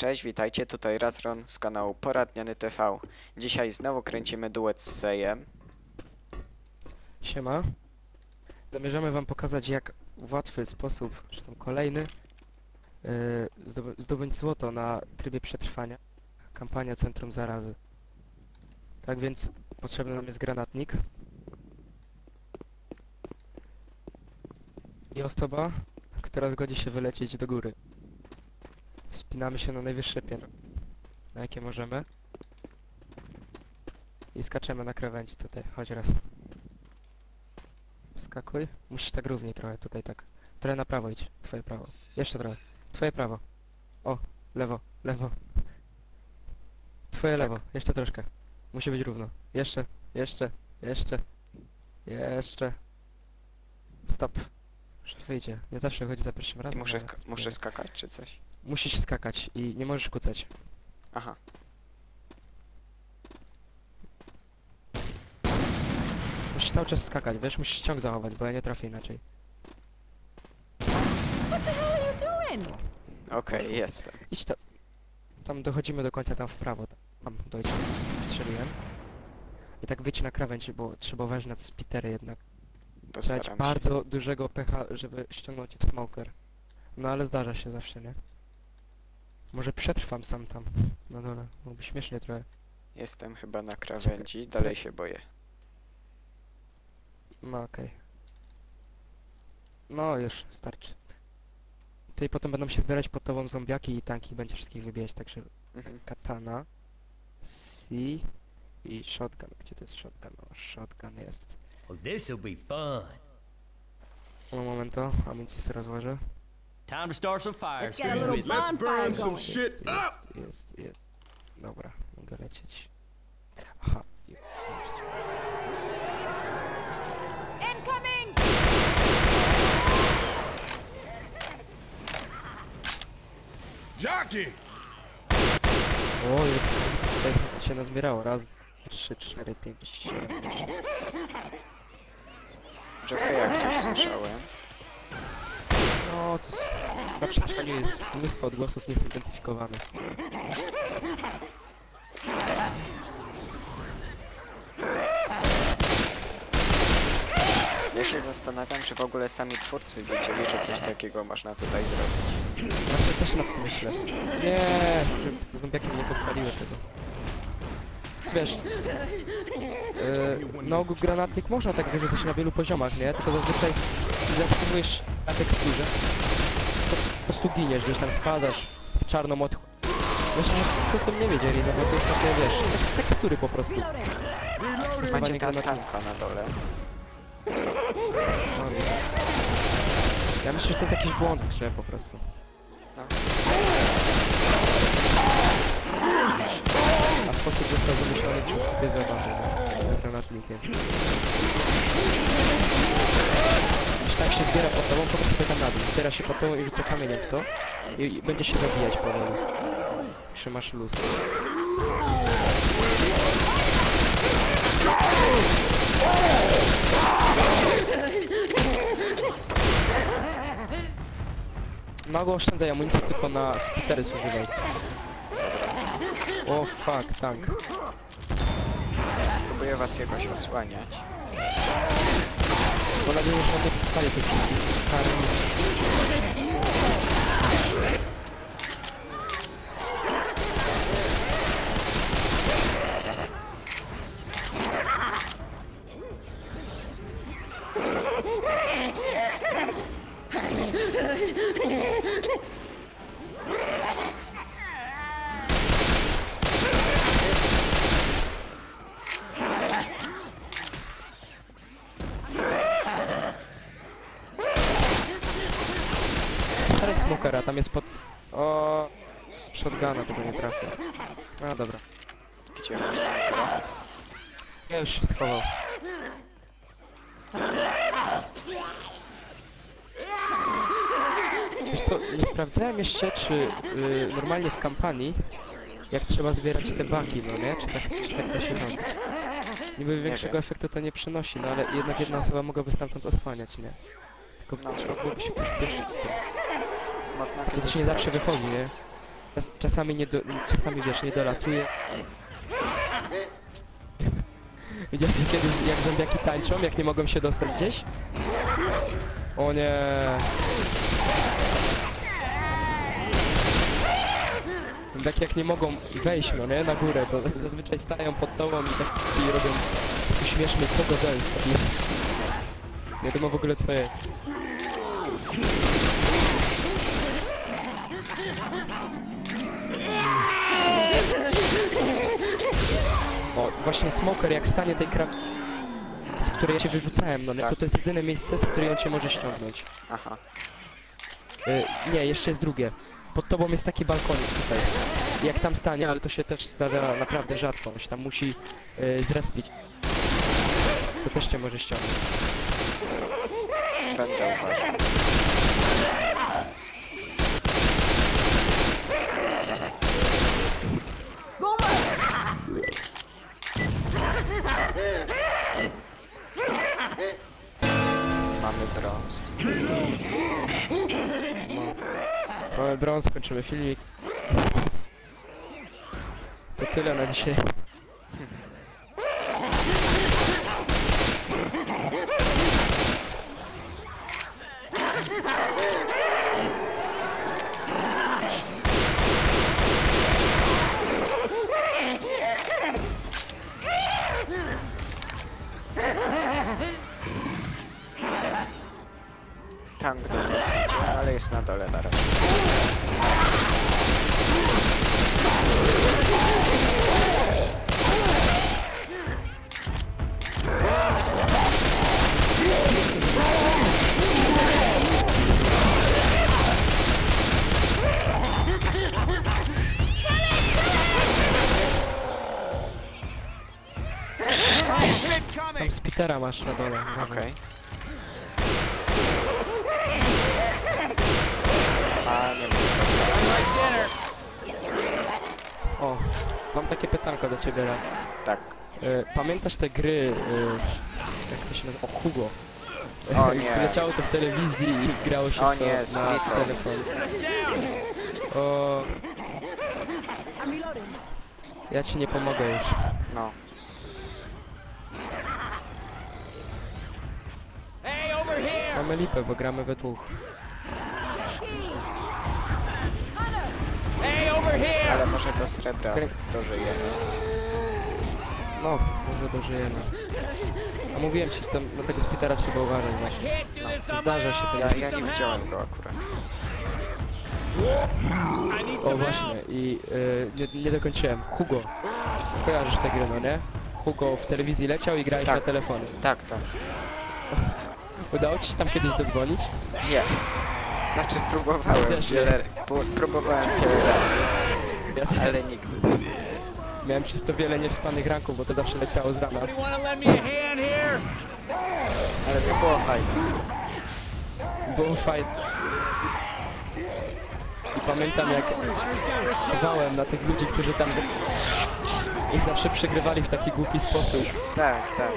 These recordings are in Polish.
Cześć, witajcie, tutaj Razron z kanału Poradniony TV. Dzisiaj znowu kręcimy duet z Sejem. Siema. Zamierzamy wam pokazać jak w łatwy sposób, zresztą kolejny, yy, złoto na trybie przetrwania. Kampania Centrum Zarazy. Tak więc potrzebny nam jest granatnik. I osoba, która zgodzi się wylecieć do góry. Spinamy się na najwyższe piętro, na jakie możemy. I skaczemy na krawędź tutaj, chodź raz. Skakuj. Musisz tak równiej trochę, tutaj tak. Trochę na prawo idź. Twoje prawo. Jeszcze trochę. Twoje prawo. O, lewo, lewo. Twoje Tak. lewo. Jeszcze troszkę. Musi być równo. Jeszcze, jeszcze, jeszcze. Jeszcze. Stop. Już wyjdzie. Nie zawsze chodzi za pierwszym razem. Muszę, sk- muszę skakać czy coś? Musisz skakać i nie możesz kucać. Aha, Musisz cały czas skakać, wiesz? Musisz ciąg zachować, bo ja nie trafię inaczej. doing? okej, jestem. Idź tam. Tam dochodzimy do końca, tam w prawo. Tam dojdzie. Strzeliłem. I tak wyjdź na krawędź, bo trzeba uważać na te spitery jednak. Trzeba mieć Postaram się. bardzo dużego pecha, żeby ściągnąć smoker. No ale zdarza się zawsze, nie? Może przetrwam sam tam, na dole. Byłoby śmiesznie trochę. Jestem chyba na krawędzi, dalej się boję. No okej. No już, starczy. Tutaj potem będą się zbierać pod tobą zombiaki i tanki, będzie wszystkich wybijać, także Mhm. katana, C i shotgun. Gdzie to jest shotgun? O, shotgun jest. Well, this'll be fun. No momento, amunicję sobie rozłożę. Time to start some fire. Let's get a little bonfire going. Jest, jest, jest. Dobra, mogę lecieć. Aha. Incoming! Jockey! O, jest, tutaj się nazbierało. Raz, trzy, cztery, pięć, siedem. Jokeja gdzieś słyszałem. No, to jest, na przetrwaniu jest mnóstwo odgłosów niezidentyfikowanych. Ja się zastanawiam, czy w ogóle sami twórcy wiedzieli, że coś takiego można tutaj zrobić. Właśnie też na tym myślę. Nie, żeby zombiaki nie podpaliły tego. Wiesz, yy, ogół granatnik można tak wyrzucać na wielu poziomach, nie? Tylko zazwyczaj aktywujesz na teksturze, prostu giniesz, wiesz, tam spadasz w czarną od... Właśnie, że co o tym nie wiedzieli, no bo to jest takie, wiesz, tek- tekstury po prostu. Macie tam granatników. tanka na dole. Ja myślę, że to jest jakiś błąd w grze po prostu. No. A sposób został wymyślony przez z granatnikiem. Tak się zbiera pod tobą, po prostu pyta na dół. Zbiera się pod tobą i rzuca kamieniem w to. I, i będzie się zabijać powoli. Trzymasz luz. Mało oszczędzaj amunicji, tylko na spitery zużywaj. O fuck, tank. Spróbuję was jakoś osłaniać. Bo nadzieję, że będę かりとした。Tam jest pod... O, Shotguna tego nie trafię. A dobra. Gdzie masz? Ja już się schował. Wiesz co, nie sprawdzałem jeszcze, czy y, normalnie w kampanii, jak trzeba zbierać te baki, no nie? Czy tak, czy tak to się robi? Niby większego wiem. efektu to nie przynosi, no ale jednak jedna osoba mogłaby stamtąd osłaniać, nie? Tylko No. trzeba byłoby się pośpieszyć z tym. To też nie zawsze wychodzi, nie? Czas, czasami nie do, czasami wiesz, nie dolatuje. Widziałeś kiedyś jak zombiaki tańczą, jak nie mogą się dostać gdzieś? O nie. Tak jak nie mogą wejść, no nie, na górę, to zazwyczaj stają pod tobą i tak i robią śmieszny. Taki... Nie wiadomo w ogóle co jest. Właśnie smoker jak stanie tej krab... z której ja się wyrzucałem, no nie, Tak. to to jest jedyne miejsce, z której on cię może ściągnąć. Aha. Y, nie, jeszcze jest drugie. Pod tobą jest taki balkonik tutaj. Jak tam stanie, ale to się też zdarza naprawdę rzadko. On się tam musi y, zrespić. To też cię może ściągnąć. Będę uważał. Mamy brąz. Mamy brąz, skończymy filmik. To tyle na dzisiaj. Jest na razie. Tam spitera masz na dole. Okej. A, nie ma. Jest. O, mam takie pytanko do ciebie, Ran. Tak. Y, pamiętasz te gry, y, jak to się nazywa? O, Hugo. O nie. Leciało to w telewizji i grało się O to nie, na Splinter. telefon. O... Ja ci nie pomogę już. No. Mamy lipę, bo gramy we dwóch. Ale może do srebra dożyjemy. No, może dożyjemy. A mówiłem ci, tam na tego spitera trzeba uważać właśnie. My Zdarza się to. Ja, ja nie widziałem go akurat. O właśnie, i y, nie, nie dokończyłem. Hugo. Kojarzysz tę grę, no nie? Hugo w telewizji leciał i grałeś Tak. na telefonie. Tak, tak. Udało ci się tam kiedyś dodzwonić? Nie. Znaczy próbowałem Też wiele, próbowałem wiele razy, ale nigdy. miałem przez to wiele niewspanych ranków, bo to zawsze leciało z rana. Ale to było fajne. Było fajne. I pamiętam jak Hunter's got a shot. Wałem na tych ludzi, którzy tam i zawsze przegrywali w taki głupi sposób. Tak, tak.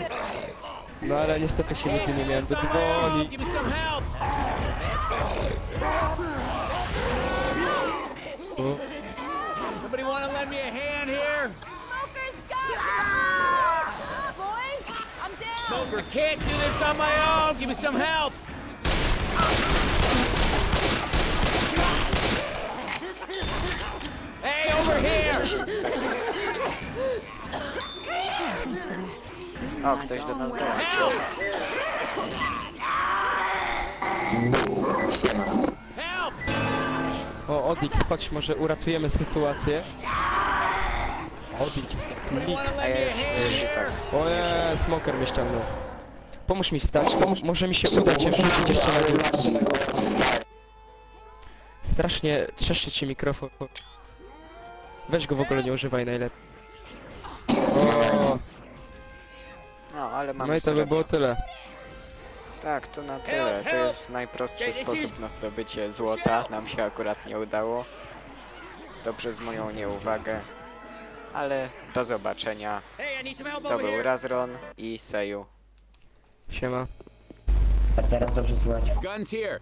No ale niestety się nigdy nie miałem dodzwonić. Give can't do this on my own. Give me some help. Hey, over here! 10 sekund. O, ktoś do nas dołączył. Help! o Odix, chodź, może uratujemy sytuację. Nick. wanna A ja już, hand już i here? tak. O nie, smoker mnie ściągnął. Pomóż mi wstać, to mo- może mi się uda cię wrzucić jeszcze na górę. Strasznie trzeszczy ci mikrofon. Weź go w ogóle nie używaj najlepiej. O, No, ale mamy no i to by srebro. było tyle. Tak, to na tyle. To jest najprostszy sposób na zdobycie złota. Nam się akurat nie udało. Dobrze z moją nieuwagę. Ale do zobaczenia. To był. Razron i Seju. Siema. A teraz dobrze słychać. Guns here.